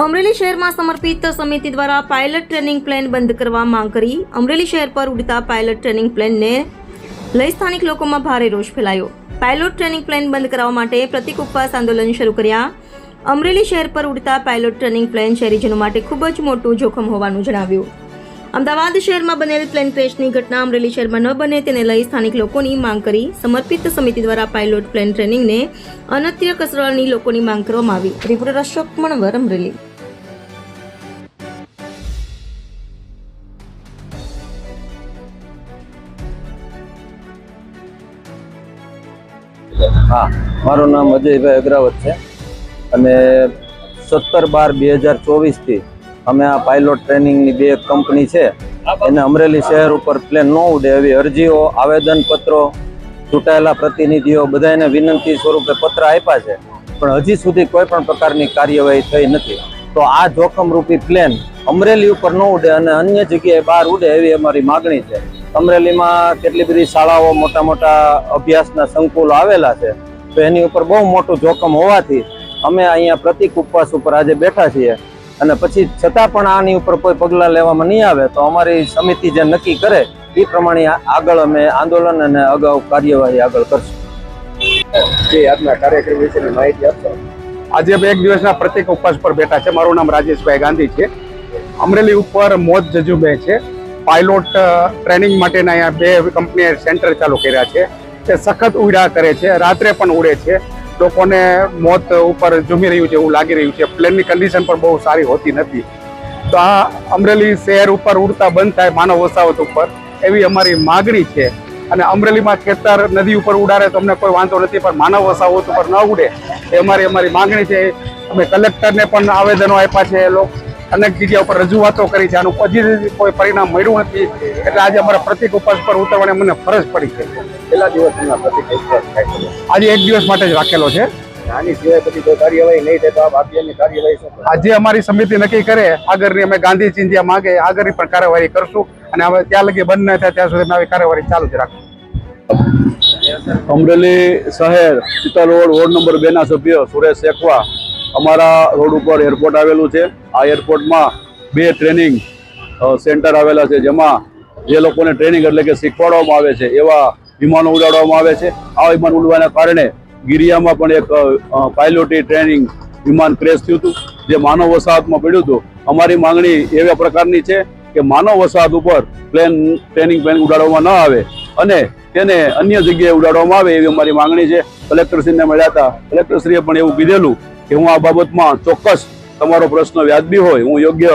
અમરેલી શહેરમાં સમર્પિત સમિતિ દ્વારા પાયલટ ટ્રેનિંગ પ્લેન બંધ કરવા માંગ કરી. અમરેલી શહેર પર ઉડતા પાયલટ ટ્રેનિંગ પ્લેનને લઈ સ્થાનિક લોકોમાં ભારે રોષ ફેલાયો. પાયલોટ ટ્રેનિંગ પ્લેન બંધ કરાવવા માટે પ્રતિક ઉપવાસ આંદોલન શરૂ કર્યા. અમરેલી શહેર પર ઉડતા પાયલોટ ટ્રેનિંગ પ્લેન શહેરીજનો માટે ખૂબ જ મોટું જોખમ હોવાનું જણાવ્યું. અમદાવાદ શહેરમાં બનેલ પ્લેન ક્રેશની ઘટના અમરેલી શહેરમાં ન બને તેને લઈ સ્થાનિક લોકોની માંગ કરી સમર્પિત સમિતિ દ્વારા પાયલોટ પ્લેન ટ્રેનિંગને અનત્ય કસરવાની લોકોની માંગ કરવામાં આવી. રિપોર્ટર અશોક મણવર, અમરેલી. હા, મારું નામ અજયભાઈ અગ્રાવત છે. અને સત્તર બાર બે હજાર ચોવીસથી અમે આ પાયલોટ ટ્રેનિંગની બે કંપની છે, એને અમરેલી શહેર ઉપર પ્લેન ન ઉડે એવી અરજીઓ, આવેદનપત્રો, ચૂંટાયેલા પ્રતિનિધિઓ બધાને વિનંતી સ્વરૂપે પત્ર આપ્યા છે. પણ હજી સુધી કોઈ પણ પ્રકારની કાર્યવાહી થઈ નથી. તો આ જોખમરૂપી પ્લેન અમરેલી ઉપર ન ઉડે અને અન્ય જગ્યાએ બહાર ઉડે એવી અમારી માગણી છે. અમરેલીમાં કેટલી બધી શાળાઓ મોટા મોટા અભ્યાસના સંકુલો આવેલા છે. તો એની ઉપર બહુ મોટું જોખમ હોવાથી અમે અહીંયા પ્રતિક ઉપવાસ ઉપર આજે બેઠા છીએ. અને પછી છતાં પણ આની ઉપર કોઈ પગલાં લેવામાં નહીં આવે તો અમારી સમિતિ જે નક્કી કરે એ પ્રમાણે આગળ અમે આંદોલન અને અગાઉ કાર્યવાહી આગળ કરશું. જે આજના કાર્યક્રમ વિશેની માહિતી આપશો? આજે અમે એક દિવસના પ્રત્યેક ઉપવાસ પર બેઠા છે. મારું નામ રાજેશભાઈ ગાંધી છે. અમરેલી ઉપર મોત જજુબે છે. પાયલોટ ટ્રેનિંગ માટેના અહીંયા બે કંપનીએ સેન્ટર ચાલુ કર્યા છે. તે સખત ઉડા કરે છે. રાત્રે પણ ઉડે છે. લોકોને મોત ઉપર ઝૂમી રહ્યું છે એવું લાગી રહ્યું છે. પ્લેનની કન્ડિશન પણ બહુ સારી હોતી નથી. તો આ અમરેલી શહેર ઉપર ઉડતા બંધ થાય માનવ વસાવત ઉપર એવી અમારી માગણી છે. અને અમરેલીમાં ખેતર નદી ઉપર ઉડાડે તો અમને કોઈ વાંધો નથી, પણ માનવ વસાવત ઉપર ન ઉડે એ અમારી અમારી માંગણી છે. અમે કલેક્ટરને પણ આવેદનો આપ્યા છે એ લોકો અનેક જગ્યા ઉપર રજૂઆતો કરી છે. આનું હજી કોઈ પરિણામ મળ્યું નથી. એટલે આજે અમારા પ્રતિક ઉપવાસ પર ઉતરવાની મને ફરજ પડી છે. કેટલા દિવસ પ્રતિક ઉપવાસ આજે એક દિવસ માટે જ રાખેલો છે. આની સિવાય પછી કાર્યવાહી નહીં થાય તો આપ આરટીઆઈની કાર્યવાહી આજે અમારી સમિતિ નક્કી કરે આગળની અમે ગાંધી ચિંધ્યા માંગે આગળની પણ કાર્યવાહી કરશું અને હવે ત્યાં લગી બંધ ન થાય ત્યાં સુધી અમે આવી કાર્યવાહી ચાલુ જ રાખશું. અમરેલી શહેર ચિત્તલ રોડ વોર્ડ નંબર બે ના સભ્ય સુરેશ શેખવા અમારા રોડ ઉપર એરપોર્ટ આવેલું છે. આ એરપોર્ટમાં બે ટ્રેનિંગ સેન્ટર આવેલા છે, જેમાં જે લોકોને ટ્રેનિંગ એટલે કે શીખવાડવામાં આવે છે, એવા વિમાનો ઉડાડવામાં આવે છે. આ વિમાન ઉડવાના કારણે ગિરિયામાં પણ એક પાયલોટી ટ્રેનિંગ વિમાન ક્રેશ થયું હતું. જે માનવ વસાહતમાં પડ્યું હતું. અમારી માંગણી એવા પ્રકારની છે કે માનવ વસાહત ઉપર પ્લેન ટ્રેનિંગ પ્લેન ઉડાડવામાં ન આવે અને તેને અન્ય જગ્યાએ ઉડાડવામાં આવે એવી અમારી માંગણી છે. કલેક્ટરશ્રીને મળ્યા હતા. કલેક્ટરશ્રીએ પણ એવું કીધેલું કે હું આ બાબતમાં ચોક્કસ તમારો પ્રશ્ન વ્યાજબી હોય, હું યોગ્ય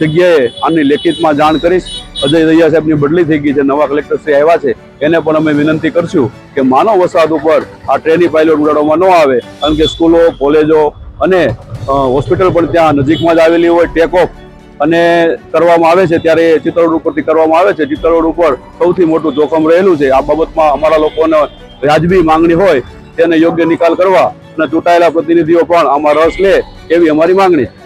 જગ્યાએ આની લેખિતમાં જાણ કરીશ. અજય દૈયા સાહેબની બદલી થઈ ગઈ છે, નવા કલેક્ટરશ્રી આવ્યા છે. એને પણ અમે વિનંતી કરશું કે માનવ વસાહત ઉપર આ ટ્રેની પાયલોટ ઉડાડવામાં ન આવે, કારણ કે સ્કૂલો, કોલેજો અને હોસ્પિટલ પણ ત્યાં નજીકમાં જ આવેલી હોય, ટેક ઓફ અને કરવામાં આવે છે, ત્યારે ચિત્તરોડ ઉપરથી કરવામાં આવે છે. ચિત્તરોડ ઉપર સૌથી મોટું જોખમ રહેલું છે. આ બાબતમાં અમારા લોકોને વ્યાજબી માંગણી હોય, તેને યોગ્ય નિકાલ કરવા ચૂંટાયેલા પ્રતિનિધિઓ પણ આમાં રસ લે એવી અમારી માંગણી છે.